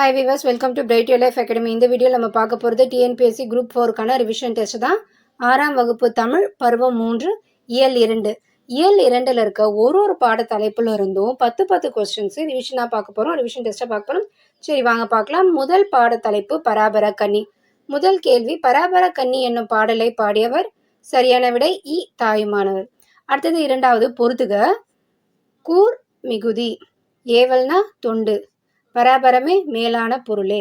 Hi viewers welcome to bright life academy இந்த video நம்ம பார்க்க போகிறது டிஎன்பிஎஸ்சி குரூப் ஃபோருக்கான ரிவிஷன் டெஸ்ட் தான். ஆறாம் வகுப்பு தமிழ் பருவம் மூன்று இயல் இரண்டு. இயல் இரண்டில் இருக்க ஒரு ஒரு பாட தலைப்பில் இருந்தும் பத்து பத்து கொஸ்டின்ஸ் ரிவிஷனாக பார்க்க போகிறோம் ரிவிஷன் டெஸ்ட்டாக பார்க்க போகிறோம் சரி வாங்க பார்க்கலாம். முதல் பாட தலைப்பு பராபர கன்னி முதல் கேள்வி பராபர கன்னி என்னும் பாடலை பாடியவர் சரியான விடை இ. தாயுமானவர். அடுத்தது இரண்டாவது பொறுத்துக. கூர் மிகுதி. ஏவல்னா தொண்டு. பராபரமே மேலான பொருளே.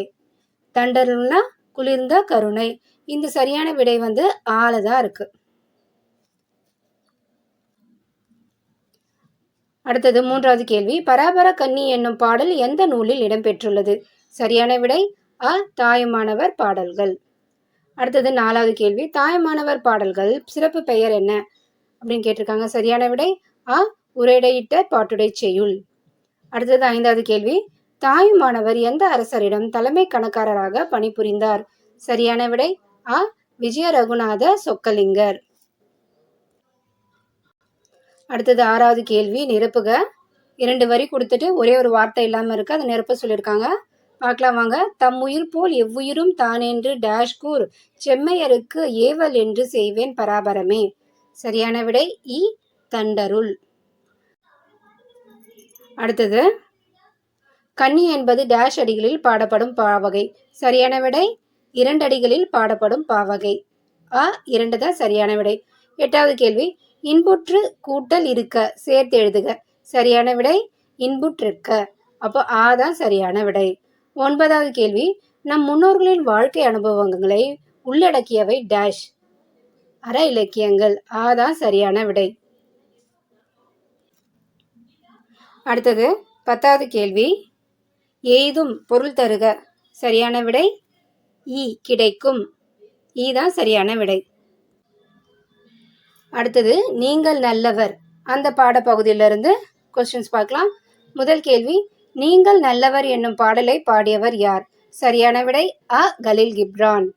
தண்டருள்னா குளிர்ந்த கருணை. இந்த சரியான விடை வந்து ஆள இருக்கு. அடுத்தது மூன்றாவது கேள்வி. பராபர கன்னி என்னும் பாடல் எந்த நூலில் இடம்பெற்றுள்ளது சரியான விடை அ தாயமானவர் பாடல்கள். அடுத்தது நாலாவது கேள்வி. தாயமானவர் பாடல்கள் சிறப்பு பெயர் என்ன? அப்படின்னு கேட்டிருக்காங்க. சரியான விடை அ உரையிடையிட்ட பாட்டுடை செய்யுள். அடுத்தது ஐந்தாவது கேள்வி. தாயுமானவர் எந்த அரசரிடம் தலைமை கணக்காரராக பணிபுரிந்தார்? சரியான விடை ஆ விஜய ரகுநாத சொக்கலிங்கர். அடுத்தது ஆறாவது கேள்வி நிரப்புக. இரண்டு வரி கொடுத்துட்டு ஒரே ஒரு வார்த்தை இல்லாமல் இருக்கு அதை நிரப்ப சொல்லியிருக்காங்க. பார்க்கலாம் வாங்க. தம் உயிர் போல் எவ்வுயிரும் தானென்று டேஷ் கூர் செம்மையருக்கு ஏவல் என்று செய்வேன் பராபரமே. சரியான விடை இ தண்டருள். அடுத்தது கன்னி என்பது டேஷ் அடிகளில் பாடப்படும் பாவகை சரியான விடை? இரண்டு அடிகளில் பாடப்படும் பாவகை ஆ இரண்டு தான் சரியான விடை. எட்டாவது கேள்வி. இன்புற்று கூட்டல் இருக்க சேர்த்து எழுதுக. சரியான விடை? இன்புற்றிருக்க. அப்போ ஆ தான் சரியான விடை. ஒன்பதாவது கேள்வி. நம் முன்னோர்களின் வாழ்க்கை அனுபவங்களை உள்ளடக்கியவை டேஷ் அற இலக்கியங்கள். ஆ தான் சரியான விடை. அடுத்தது பத்தாவது கேள்வி. எய்தும் பொருள் தருக. சரியான விடை ஈ கிடைக்கும். ஈ தான் சரியான விடை. அடுத்தது நீங்கள் நல்லவர். அந்த பாடப்பகுதியிலிருந்து கொஸ்டின்ஸ் பார்க்கலாம். முதல் கேள்வி நீங்கள் நல்லவர் என்னும் பாடலை பாடியவர் யார்? சரியான விடை அ. கலில் கிப்ரான்.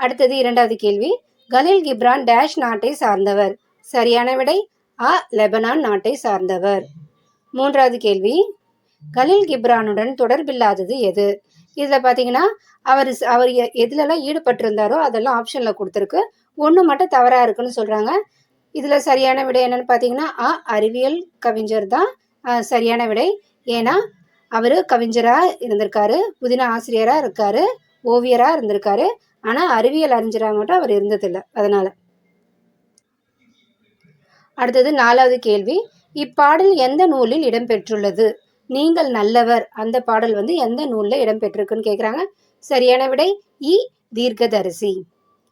அடுத்தது இரண்டாவது கேள்வி கலில் கிப்ரான் டேஷ் நாட்டை சார்ந்தவர். சரியான விடை அ. லெபனான் நாட்டை சார்ந்தவர். மூன்றாவது கேள்வி கலில் கிப்ரானுடன் தொடர்பில்லாதது எது? இதில் பார்த்தீங்கன்னா அவர் அவர் எ- ஈடுபட்டிருந்தாரோ அதெல்லாம் ஆப்ஷனில் கொடுத்துருக்கு. ஒன்று மட்டும் தவறாக இருக்குன்னு சொல்கிறாங்க இதில் சரியான விடை என்னன்னு பார்த்தீங்கன்னா அ அறிவியல் கவிஞர் தான் சரியான விடை. ஏன்னா அவர் கவிஞராக இருந்திருக்காரு புதின ஆசிரியராக இருக்காரு ஓவியராக இருந்திருக்காரு. ஆனால் அறிவியல் அறிஞராக மட்டும் அவர் இருந்ததில்லை அதனால். அடுத்தது நாலாவது கேள்வி. இப்பாடல் எந்த நூலில் இடம்பெற்றுள்ளது? நீங்கள் நல்லவர். அந்த பாடல் வந்து எந்த நூலில் இடம்பெற்றிருக்குன்னு கேட்குறாங்க சரியான விடை இ. தீர்க்கதரிசி.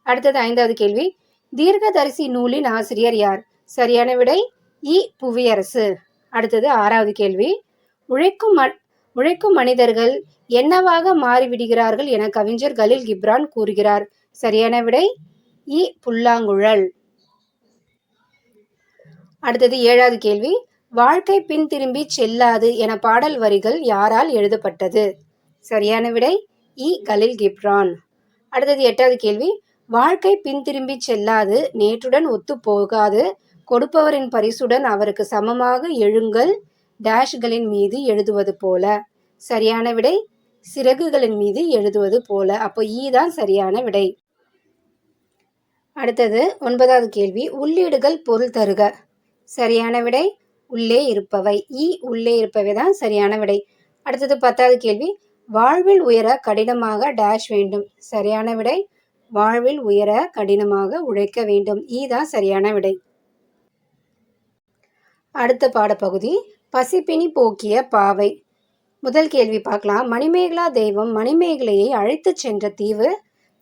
அடுத்தது ஐந்தாவது கேள்வி. தீர்க்கதரிசி நூலின் ஆசிரியர் யார்? சரியான விடை இ. புவியரசு. அடுத்தது ஆறாவது கேள்வி. உழைக்கும் உழைக்கும் மனிதர்கள் என்னவாக மாறிவிடுகிறார்கள் என கவிஞர் கலில் கிப்ரான் கூறுகிறார். சரியான விடை இ. புல்லாங்குழல். அடுத்தது ஏழாவது கேள்வி. வாழ்க்கை பின் திரும்பி செல்லாது என பாடல் வரிகள் யாரால் எழுதப்பட்டது? சரியான விடை இ. கலில் கிப்ரான். அடுத்தது எட்டாவது கேள்வி. வாழ்க்கை பின் திரும்பி செல்லாது நேற்றுடன் ஒத்து போகாது கொடுப்பவரின் பரிசுடன் அவருக்கு சமமாக எழுங்கள் டேஷ்களின் மீது எழுதுவது போல. சரியான விடை சிறகுகளின் மீது எழுதுவது போல. அப்போ ஈ தான் சரியான விடை. அடுத்தது ஒன்பதாவது கேள்வி. உள்ளீடுகள் பொருள் தருக. சரியான விடை உள்ளே இருப்பவை. இ உள்ளே இருப்பவை தான் சரியான விடை. அடுத்தது பத்தாவது கேள்வி. வாழ்வில் உயர கடினமாக டேஷ் வேண்டும். சரியான விடை. வாழ்வில் உயர கடினமாக உழைக்க வேண்டும். ஈ தான் சரியான விடை. அடுத்த பாடப்பகுதி. பசிப்பினி போக்கிய பாவை. முதல் கேள்வி பார்க்கலாம். மணிமேகலா தெய்வம் மணிமேகலையை அழைத்துச் சென்ற தீவு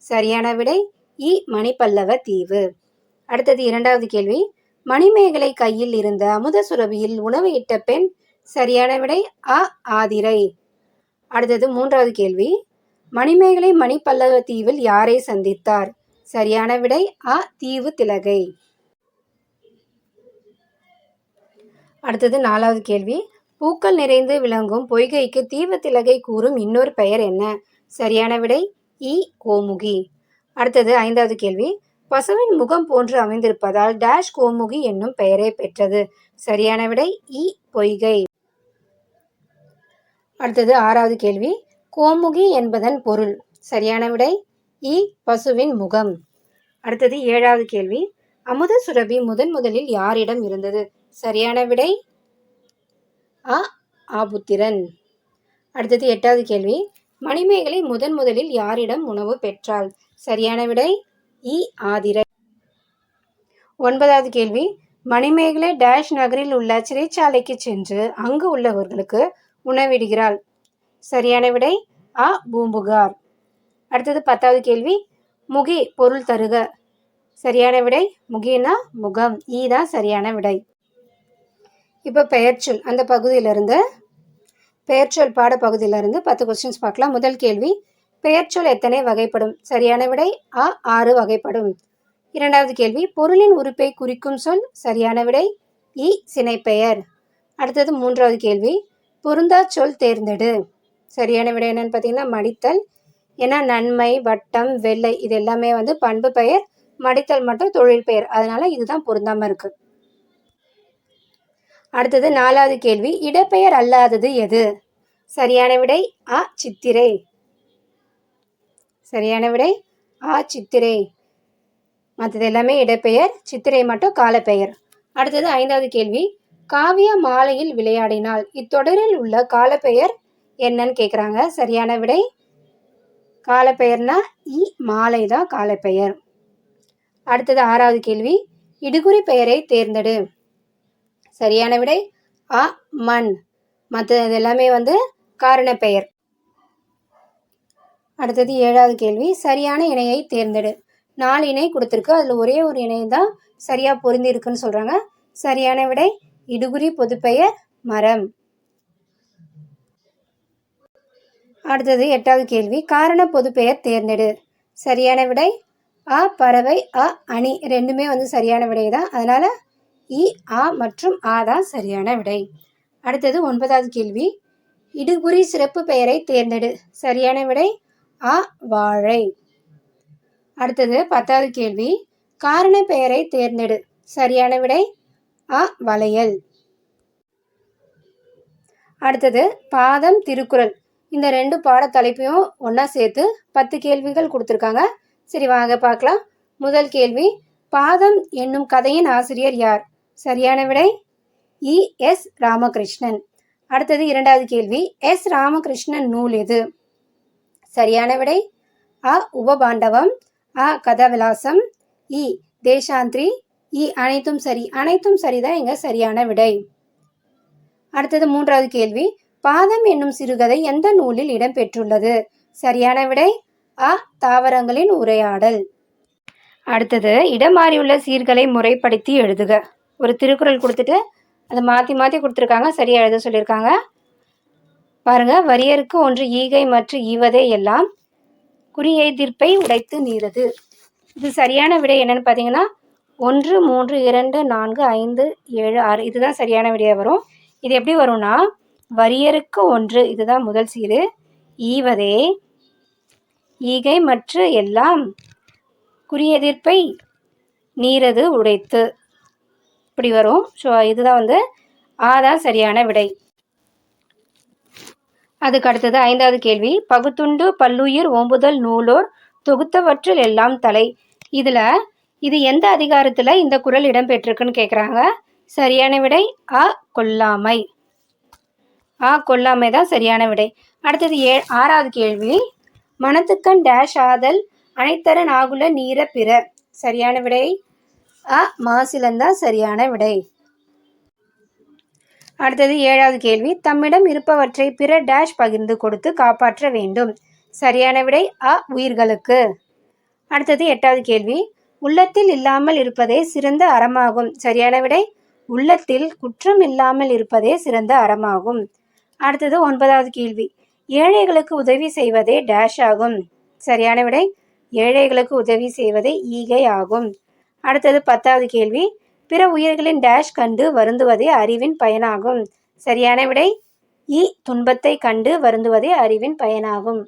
சரியான விடை. இ மணிப்பல்லவ தீவு. அடுத்தது இரண்டாவது கேள்வி. மணிமேகலை கையில் இருந்த அமுத சுரபியில் உணவு இட்ட பெண் சரியான விடை அ ஆதிரை. அடுத்தது மூன்றாவது கேள்வி. மணிமேகலை மணிப்பல்லவ தீவில் யாரை சந்தித்தார்? சரியான விடை அ தீவு திலகை. அடுத்தது நாலாவது கேள்வி. பூக்கள் நிறைந்து விளங்கும் பொய்கைக்கு தீவு திலகை கூறும் இன்னொரு பெயர் என்ன? சரியான விடை இ கோமுகி. அடுத்தது ஐந்தாவது கேள்வி. பசுவின் முகம் போன்று அமைந்திருப்பதால் டேஷ் கோமுகி என்னும் பெயரை பெற்றது. சரியான விடை இ. பொய்கை. அடுத்தது ஆறாவது கேள்வி. கோமுகி என்பதன் பொருள். சரியான விடை இ. பசுவின் முகம். அடுத்தது ஏழாவது கேள்வி. அமுத சுரபி முதன் முதலில் யாரிடம் இருந்தது? சரியான விடை அ. ஆபுத்திரன். அடுத்தது எட்டாவது கேள்வி. மணிமேகலை முதன் முதலில் யாரிடம் உணவு பெற்றாள்? சரியான விடை இ ஆதிரை. ஒன்பதாவது கேள்வி. மணிமேகலை டேஷ் நகரில் உள்ள சிறைச்சாலைக்கு சென்று அங்கு உள்ளவர்களுக்கு உணவிடுகிறாள். சரியான விடை அ. பூம்புகார். அடுத்தது பத்தாவது கேள்வி. முகி பொருள் தருக. சரியான விடை முகினா முகம். ஈ தான் சரியான விடை. இப்போ பெயர்ச்சொல் அந்த பகுதியிலிருந்து பெயர்ச்சொல் பாட பகுதியிலிருந்து பத்து கொஸ்டின்ஸ் பார்க்கலாம். முதல் கேள்வி. பெயர்ச்சொல் எத்தனை வகைப்படும்? சரியான விடை அ ஆறு வகைப்படும். இரண்டாவது கேள்வி பொருளின் உறுப்பை குறிக்கும் சொல் சரியான விடை இ சினைப்பெயர். அடுத்தது மூன்றாவது கேள்வி பொருந்தா சொல் தேர்ந்தெடு. சரியான விடை என்னன்னு பார்த்தீங்கன்னா மடித்தல். ஏன்னா நன்மை வட்டம் வெள்ளை இது எல்லாமே வந்து பண்பு பெயர் மடித்தல் மட்டும் தொழில் பெயர். அதனால இதுதான் பொருந்தாமல் இருக்கு. அடுத்தது நாலாவது கேள்வி இடப்பெயர் அல்லாதது எது? சரியான விடை அ சித்திரை. சரியான விடை? ஆ சித்திரை. மற்றது எல்லாமே இடப்பெயர் சித்திரை மட்டும் காலப்பெயர். அடுத்தது ஐந்தாவது கேள்வி. காவிய மாலையில் விளையாடினால் இத்தொடரில் உள்ள காலப்பெயர் என்னன்னு கேட்குறாங்க சரியான விடை? காலப்பெயர்னா இ மாலை தான் காலப்பெயர். அடுத்தது ஆறாவது கேள்வி. இடுகுறி பெயரை தேர்ந்தெடு. சரியான விடை? அ மண். மற்றது எல்லாமே வந்து காரண பெயர் அடுத்தது ஏழாவது கேள்வி சரியான இணையை தேர்ந்தெடு. நாலு இணை கொடுத்துருக்கு. அதில் ஒரே ஒரு இணை தான் சரியாக பொருந்தி இருக்குன்னு சொல்கிறாங்க சரியான விடை இடுகுறி பொதுப்பெயர் மரம். அடுத்தது எட்டாவது கேள்வி காரண பொதுப்பெயர் தேர்ந்தெடு. சரியான விடை அ பறவை அ அணி ரெண்டுமே வந்து சரியான விடை தான். அதனால் இ ஆ மற்றும் ஆ தான் சரியான விடை. அடுத்தது ஒன்பதாவது கேள்வி இடுகுறி சிறப்பு பெயரை தேர்ந்தெடு. சரியான விடை அ வாழை. அடுத்தது பத்தாவது கேள்வி. காரண பெயரை தேர்ந்தெடு. சரியான விடை? அ வளையல். அடுத்தது பாதம் திருக்குறள். இந்த ரெண்டு பாடத்தலைப்பையும் ஒன்றா சேர்த்து பத்து கேள்விகள் கொடுத்துருக்காங்க. சரி வாங்க பார்க்கலாம். முதல் கேள்வி. பாதம் என்னும் கதையின் ஆசிரியர் யார்? சரியான விடை? இ. எஸ். ராமகிருஷ்ணன். அடுத்தது இரண்டாவது கேள்வி. எஸ். ராமகிருஷ்ணன் நூல் எது? சரியான விடை? அ உபபாண்டவம். அ கதவிலாசம். இ தேசாந்திரி இ அனைத்தும் சரி. அனைத்தும் சரிதான் எங்க சரியான விடை. அடுத்தது மூன்றாவது கேள்வி. பாதம் என்னும் சிறுகதை எந்த நூலில் இடம்பெற்றுள்ளது? சரியான விடை? அ தாவரங்களின் உரையாடல். அடுத்தது இடம் மாறியுள்ள சீர்களை முறைப்படுத்தி எழுதுக. ஒரு திருக்குறள் கொடுத்துட்டு அதை மாற்றி மாற்றி கொடுத்துருக்காங்க. சரியாக எழுத சொல்லியிருக்காங்க. பாருங்க வரியருக்கு ஒன்று ஈகை மற்றும் ஈவதே எல்லாம் குறியெதிர்ப்பை உடைத்து நீரது. இது சரியான விடை என்னன்னு பார்த்தீங்கன்னா ஒன்று மூன்று இரண்டு நான்கு ஐந்து ஏழு ஆறு இதுதான் சரியான விடையாக வரும். இது எப்படி வரும்னா வரியருக்கு ஒன்று இதுதான் முதல் சீரு ஈவதே ஈகை மற்ற எல்லாம் குறியெதிர்ப்பை நீரது உடைத்து. இப்படி வரும். ஸோ இதுதான் வந்து ஆதான் சரியான விடை. அதுக்கு அடுத்தது ஐந்தாவது கேள்வி. பகுத்துண்டு பல்லுயிர் ஓம்புதல் நூலோர் தொகுத்தவற்றில் எல்லாம் தலை. இதில் இது எந்த அதிகாரத்தில் இந்த குரல் இடம்பெற்றிருக்குன்னு கேட்குறாங்க சரியான விடை அ கொல்லாமை. ஆ கொல்லாமை தான் சரியான விடை. அடுத்தது ஏ ஆறாவது கேள்வி. மனத்துக்கண் டேஷ் ஆதல் அனைத்தர நாகுல நீர பிற. சரியான விடை அ மாசிலந்தான் சரியான விடை. அடுத்தது ஏழாவது கேள்வி. தம்மிடம் இருப்பவற்றை பிற டேஷ் பகிர்ந்து கொடுத்து காப்பாற்ற வேண்டும். சரியான விடை அ உயிர்களுக்கு. அடுத்தது எட்டாவது கேள்வி. உள்ளத்தில் இல்லாமல் இருப்பதே சிறந்த அறமாகும். சரியான விடை உள்ளத்தில் குற்றம் இல்லாமல் இருப்பதே சிறந்த அறமாகும். அடுத்தது ஒன்பதாவது கேள்வி. ஏழைகளுக்கு உதவி செய்வதே டேஷ் ஆகும். சரியான விடை ஏழைகளுக்கு உதவி செய்வதே ஈகை ஆகும். அடுத்தது பத்தாவது கேள்வி. பிற உயிர்களின் டேஷ் கண்டு வருந்துவதே அறிவின் பயனாகும். சரியான விடை? இ துன்பத்தை கண்டு வருந்துவதே அறிவின் பயனாகும்.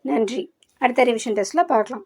நன்றி. அடுத்த ரிவிஷன் டெஸ்ட்டில் பார்க்கலாம்.